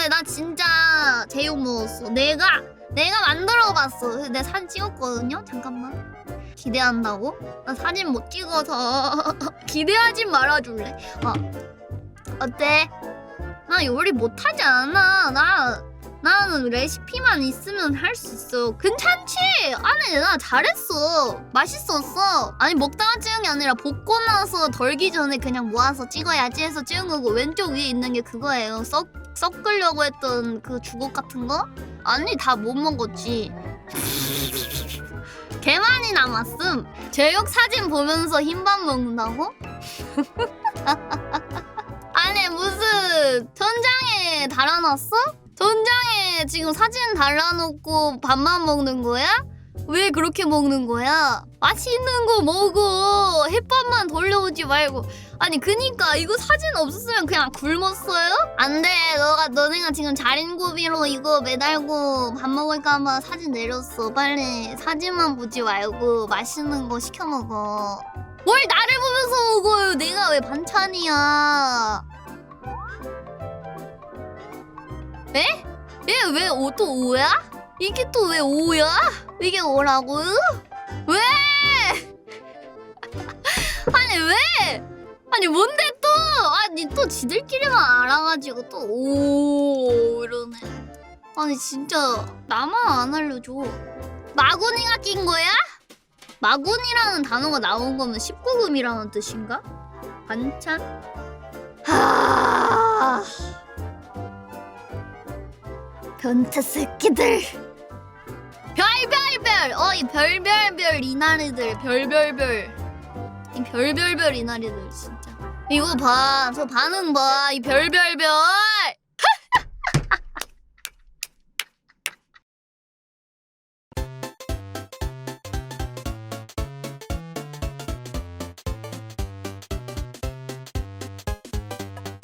근데 나 진짜 제육 먹었어. 내가 내가 만들어봤어. 내가 사진 찍었거든요. 잠깐만. 기대한다고? 나 사진 못 찍어서 기대하지 말아줄래? 어 어때? 나 요리 못하지 않아. 나 나는 레시피만 있으면 할 수 있어. 괜찮지? 아니 나 잘했어. 맛있었어. 아니 먹다가 찍은 게 아니라 볶고 나서 덜기 전에 그냥 모아서 찍어야지 해서 찍은 거고 왼쪽 위에 있는 게 그거예요. 썩 섞으려고 했던 그 주걱 같은 거? 아니 다 못 먹었지. 개 많이 남았음. 제육 사진 보면서 흰밥 먹는다고? 아니 무슨 전장에 달아놨어? 전장에 지금 사진 달아놓고 밥만 먹는 거야? 왜 그렇게 먹는 거야? 맛있는 거 먹어. 햇밥만 돌려오지 말고. 아니 그니까 이거 사진 없었으면 그냥 굶었어요? 안 돼. 너가 너네가 지금 자린고비로 이거 매달고 밥 먹을까봐 사진 내렸어. 빨리 사진만 보지 말고 맛있는 거 시켜 먹어. 뭘 나를 보면서 먹어요? 내가 왜 반찬이야? 에? 얘왜 또 오야? 이게 또 왜 오야? 이게 오라고요? 왜? 아니 왜? 아니 뭔데 또? 아니 또 지들끼리만 알아가지고 또 오 이러네. 아니 진짜 나만 안 알려줘. 마구니가 낀 거야? 마구니라는 단어가 나온 거면 19금이라는 뜻인가? 반찬? 하... 변태 새끼들. 별별별. 어이 별별별 이나리들 별별별. 이 별별별 이나리들 진짜. 이거 봐. 저 반응 봐. 이 별별별.